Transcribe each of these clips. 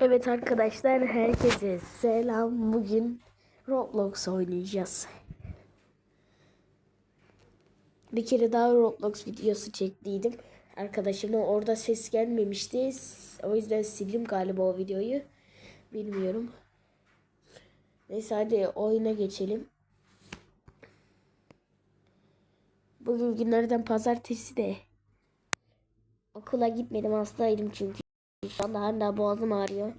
Evet arkadaşlar herkese selam. Bugün Roblox oynayacağız. Bir kere daha Roblox videosu çektiydim. Arkadaşımla orada ses gelmemişti. O yüzden sildim galiba o videoyu. Bilmiyorum. Neyse hadi oyuna geçelim. Bugün günlerden pazartesi de. Okula gitmedim hastaydım çünkü. Şu anda hala boğazım ağrıyor.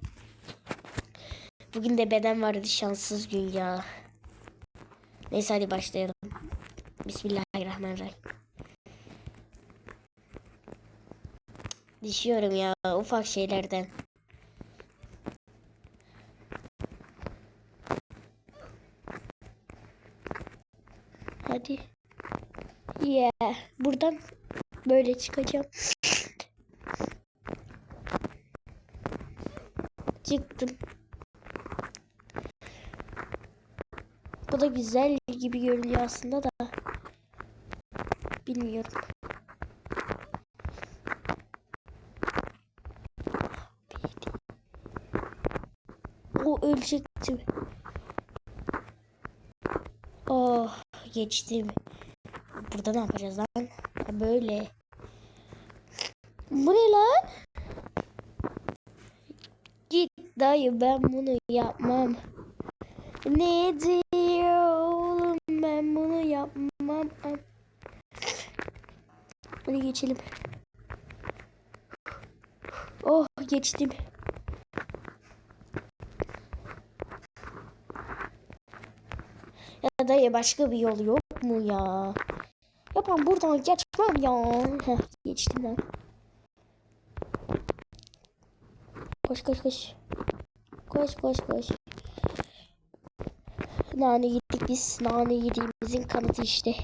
Bugün de beden vardı şanssız gün ya. Neyse hadi başlayalım. Bismillahirrahmanirrahim. Düşüyorum ya ufak şeylerden. Hadi. Yeah. Buradan böyle çıkacağım. Çıktım. Bu da güzel gibi görünüyor aslında da. Bilmiyorum. O ölecektim. Oh geçtim. Burada ne yapacağız lan? Böyle. Bu ne lan? Dayı ben bunu yapmam. Ne diyor oğlum ben bunu yapmam. Hadi geçelim. Oh geçtim. Ya dayı başka bir yol yok mu ya? Ya ben buradan geçmem ya. Heh, geçtim lan. Koş koş koş. Koş koş koş. Nane yedik biz. Nane yediğimizin kanıtı işte.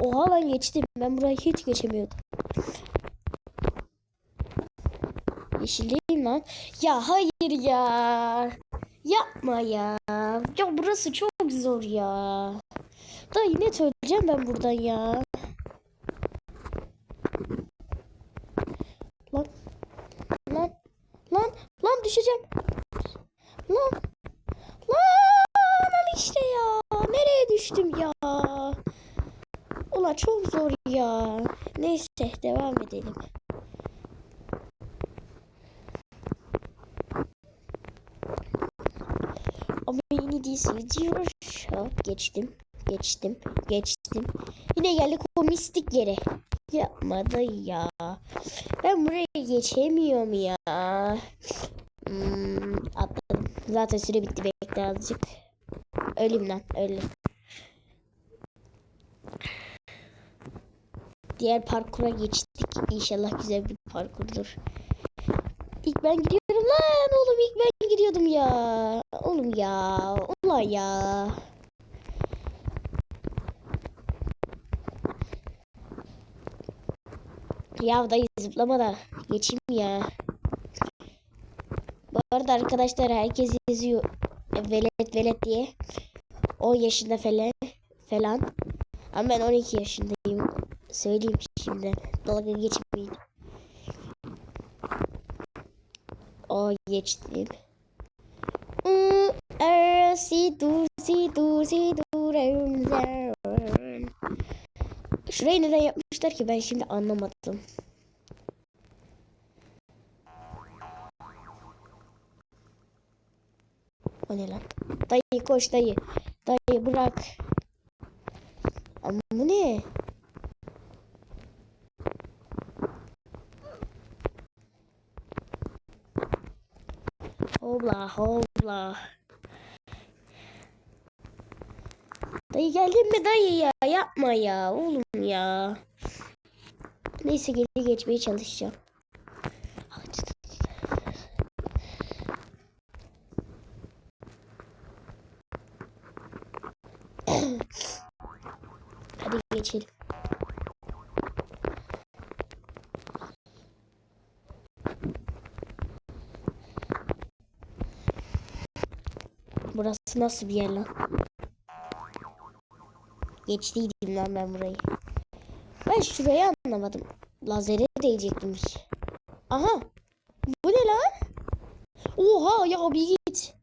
Oha ben geçtim. Ben burayı hiç geçemiyordum. Yeşildeyim lan. Ya hayır ya. Yapma ya. Ya burası çok zor ya. Da yine öleceğim ben buradan ya. Lan. Lan. Lan. Lan düşeceğim. Lan. Lan al işte ya. Nereye düştüm ya? Ulan çok zor ya. Neyse devam edelim. Ama yeni değilsin diyor. Geçtim. Geçtim. Geçtim. Yine geldik o mistik yere. Yapmadı ya. Ben buraya geçemiyorum ya. Hmm. Zaten süre bitti bekle azıcık. Ölüm lan ölüm. Diğer parkura geçtik. İnşallah güzel bir parkurdur. İlk ben gidiyorum lan oğlum ilk ben gidiyordum ya. Oğlum ya. Ulan ya. Ya dayı zıplama da geçeyim ya. Arada arkadaşlar herkes yazıyor velet velet diye. 10 yaşında falan falan. Ama ben 12 yaşındayım. Söyleyeyim şimdi. Dalga geçmeyin. O geçtim. Si dur si. Şurayı neden yapmışlar ki ben şimdi anlamadım. O ne lan? Dayı koş dayı. Dayı bırak. Ama bu ne? Hopla hopla. Dayı geldin mi dayı ya? Yapma ya oğlum ya. Neyse geri geçmeye çalışacağım. Hadi geçelim. Burası nasıl bir yer lan? Geçtiydim lan ben burayı. Ben şurayı anlamadım. Lazere değecekmiş. Aha. Bu ne lan? Oha ya bir git.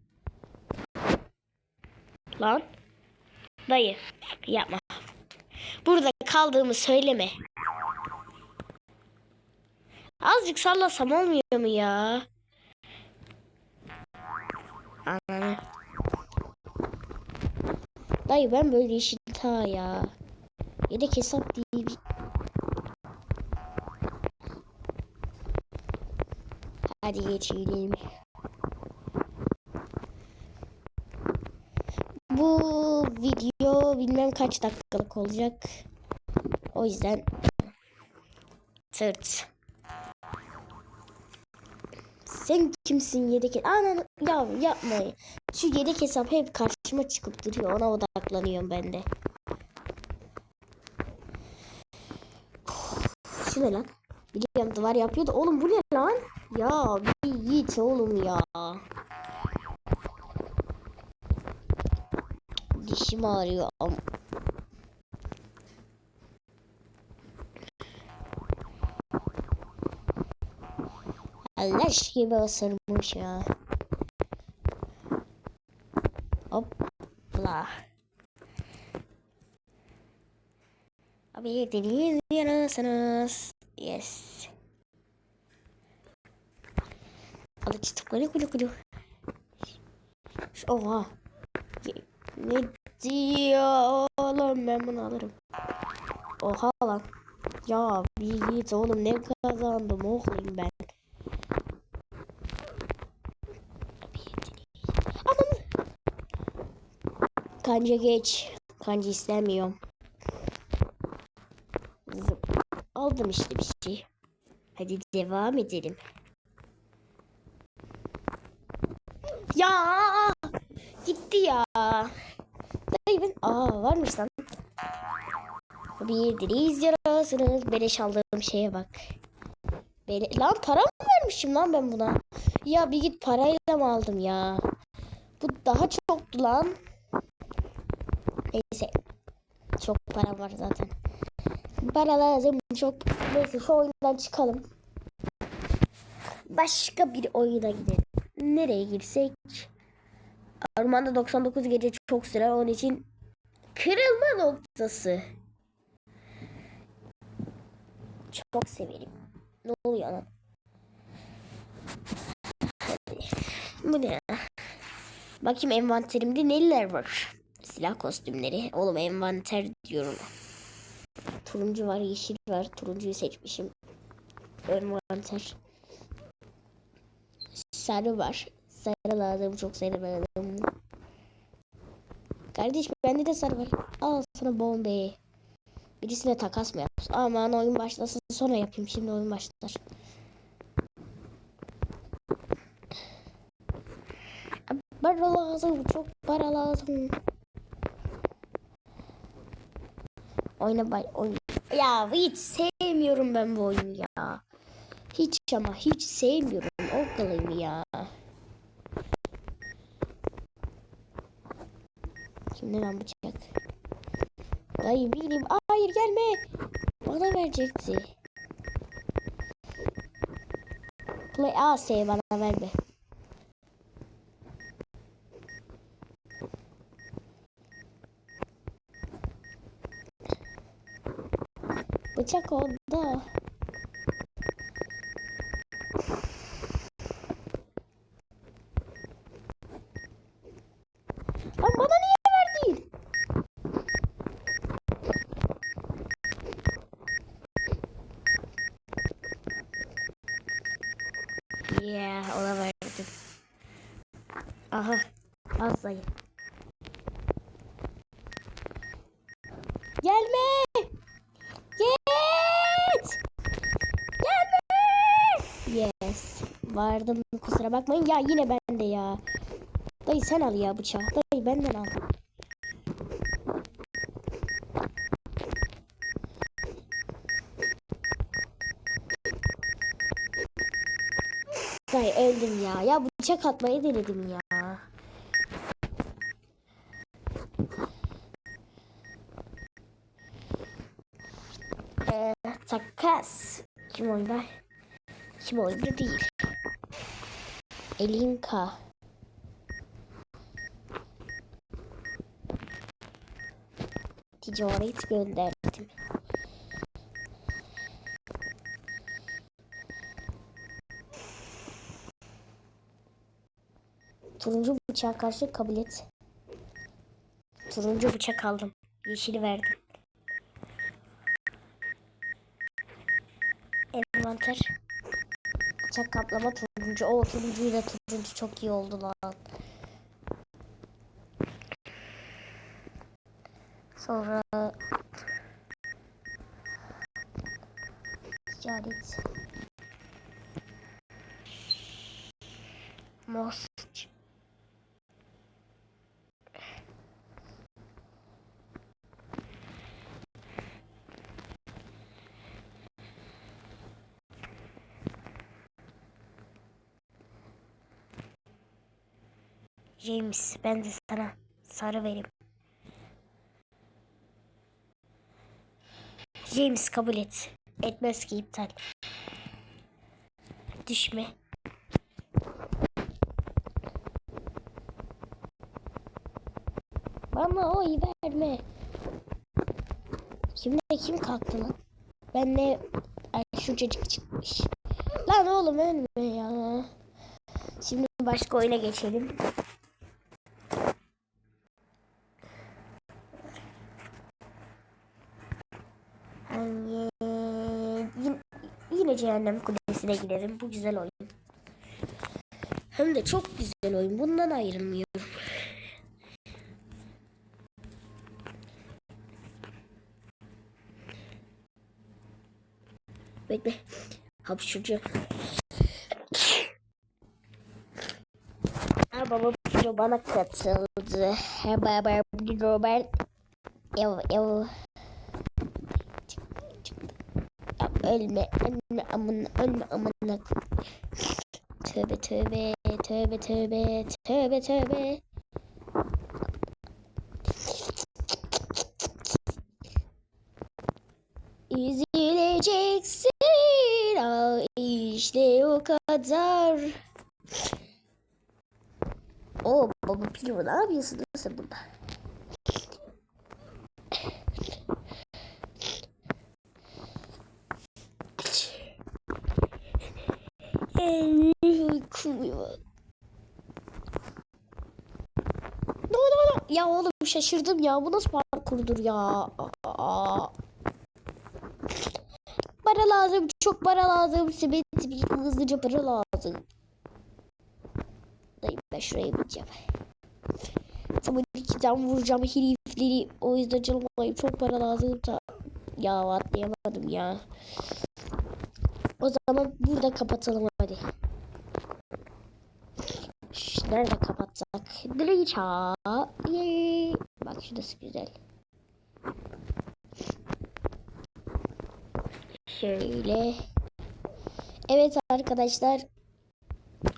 Lan. Dayı yapma. Burada kaldığımı söyleme. Azıcık sallasam olmuyor mu ya? Ananı. Dayı ben böyle işin ta ya. Yedek hesap değil. Hadi geçelim. Bu video bilmem kaç dakikalık olacak. O yüzden tırt. Sen kimsin yedek Anan ya yapma. Şu yedek hesap hep karşıma çıkıp duruyor. Ona odaklanıyorum ben de. Şu ne lan? Biliyorum duvar yapıyordu. Oğlum bu ne lan? Ya bir git oğlum ya. Dişim ağrıyor. am- Leş gibi ısırmış ya. Hopla. Abi deniz yanasınız. Yes. Alıcı tıkları kulu kulu. Oha. Ne diyor oğlum ben bunu alırım. Oha lan. Ya bir git oğlum ne kazandım oğlum ben. Kanca geç. Kanca istemiyorum. Aldım işte bir şey. Hadi devam edelim. Ya gitti ya. Dayı ben aa varmış lan. Bir deniz yarasınız. Beleş aldığım şeye bak. Bele... Lan para mı vermişim lan ben buna? Ya bir git parayla mı aldım ya? Bu daha çoktu lan. Çok para var zaten. Para lazım çok. Neyse şu oyundan çıkalım. Başka bir oyuna gidelim. Nereye girsek? Ormanda 99 gece çok sürer. Onun için kırılma noktası. Çok severim. Ne oluyor lan? Bu ne? Bakayım envanterimde neler var? Silah kostümleri. Oğlum envanter diyorum. Turuncu var, yeşil var. Turuncuyu seçmişim. Envanter. Sarı var. Sarı lazım. Çok sarı lazım. Kardeşim bende de sarı var. Al sana bombe. Birisine takas mı yapsın? Aman oyun başlasın sonra yapayım. Şimdi oyun başlar. Para lazım. Çok para lazım. Oyna bay oyun. Ya hiç sevmiyorum ben bu oyunu ya. Hiç ama hiç sevmiyorum o kalayım ya. Şimdi ben bıçak. Dayı bileyim. Hayır gelme. Bana verecekti. Play A bana verme. Bıçak orada. Lan bana niye verdin? Yeah, ona. Aha, az. Gelme! Vardım kusura bakmayın. Ya yine bende ya. Dayı sen al ya bıçağı. Dayı benden al. Dayı öldüm ya. Ya bıçak atmayı denedim ya. Ee, takas. Kim oynar? Kim oynar değil. Elinka. Ticaret gönderdim. Turuncu bıçağa karşı kabul et. Turuncu bıçak aldım. Yeşili verdim. Envanter. Bıçak kaplama turuncu. O turuncuyla turuncu çok iyi oldu lan. Sonra ticaret. Most. James ben de sana sarı vereyim. James kabul et. Etmez ki iptal. Düşme. Bana oy verme. Şimdi kim kalktı lan? Ben ne... Ay şu çocuk çıkmış. Lan oğlum ölme ya. Şimdi başka oyuna geçelim. Hangi... Yine, yine Cehennem Kulesi'ne gidelim. Bu güzel oyun. Hem de çok güzel oyun. Bundan ayrılmıyorum. Bekle. Hapşuracağım. Ha baba bana katıldı. Ha baba Biro ben ev ev ölme ölme amına ölme amına tövbe tövbe tövbe tövbe tövbe tövbe. Üzüleceksin. Ah işte o kadar. O baba Pilo ne yapıyorsun sen burada? Ya oğlum şaşırdım ya. Bu nasıl parkurdur ya? Aa. Para lazım. Çok para lazım. Bir hızlıca para lazım. Dayı ben şuraya bineceğim. Tamam ikiden vuracağım herifleri. O yüzden canım olayım. Çok para lazım da. Ya atlayamadım ya. O zaman burada kapatalım hadi. Nerede kapatsak? Direği çağ. Yay. Bak şurası güzel. Şöyle. Evet arkadaşlar.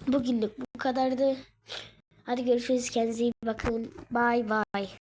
Bugünlük bu kadardı. Hadi görüşürüz. Kendinize iyi bakın. Bye bye.